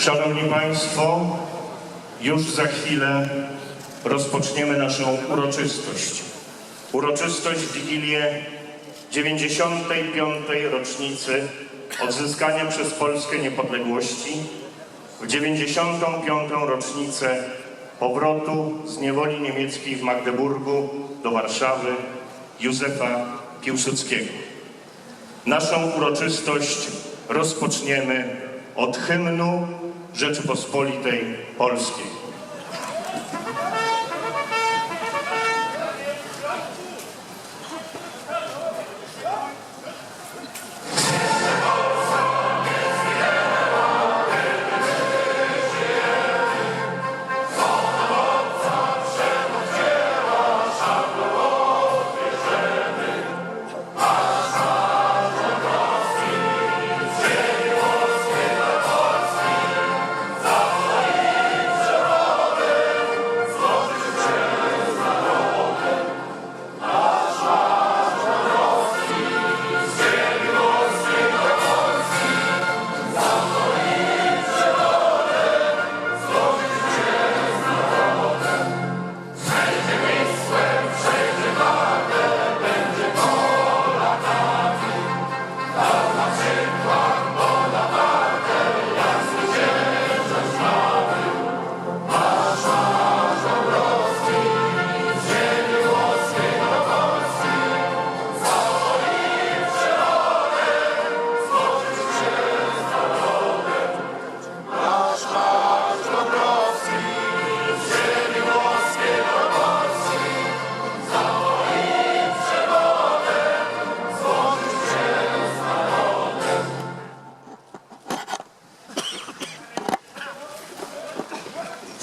Szanowni Państwo, już za chwilę rozpoczniemy naszą uroczystość. Uroczystość w Wigilię 95. rocznicy odzyskania przez Polskę niepodległości, w 95. rocznicę powrotu z niewoli niemieckiej w Magdeburgu do Warszawy Józefa Piłsudskiego. Naszą uroczystość rozpoczniemy od hymnu Rzeczypospolitej Polskiej.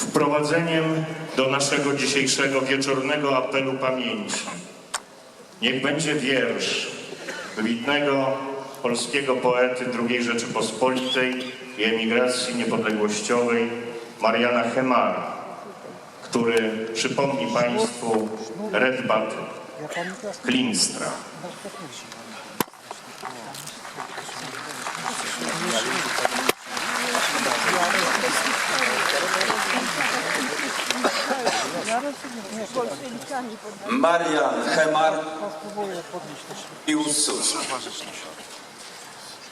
Wprowadzeniem do naszego dzisiejszego wieczornego apelu pamięci niech będzie wiersz wybitnego polskiego poety II Rzeczypospolitej i emigracji niepodległościowej Mariana Hemara, który przypomni Państwu Redbat Klinstra. Marian Hemar Piłsudski.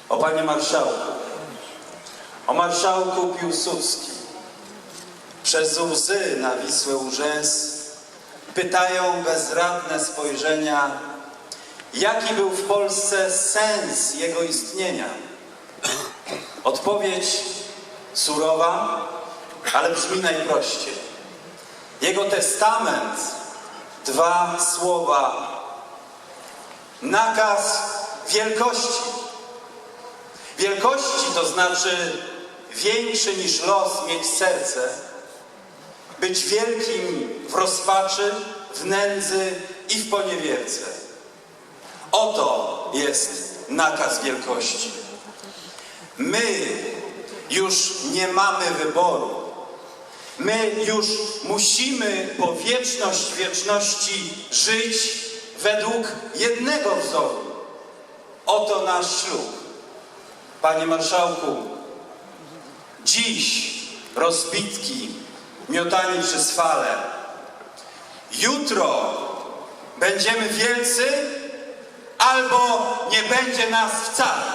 O Panie Marszałku, o Marszałku Piłsudski, przez łzy nawisłe urzęs pytają bezradne spojrzenia, jaki był w Polsce sens jego istnienia. Odpowiedź surowa, ale brzmi najprościej. Jego testament, dwa słowa. Nakaz wielkości. Wielkości to znaczy większy niż los mieć serce, być wielkim w rozpaczy, w nędzy i w poniewierce. Oto jest nakaz wielkości. My już nie mamy wyboru. My już musimy po wieczność wieczności żyć według jednego wzoru. Oto nasz ślub. Panie Marszałku, dziś rozbitki miotani przez fale. Jutro będziemy wielcy albo nie będzie nas wcale.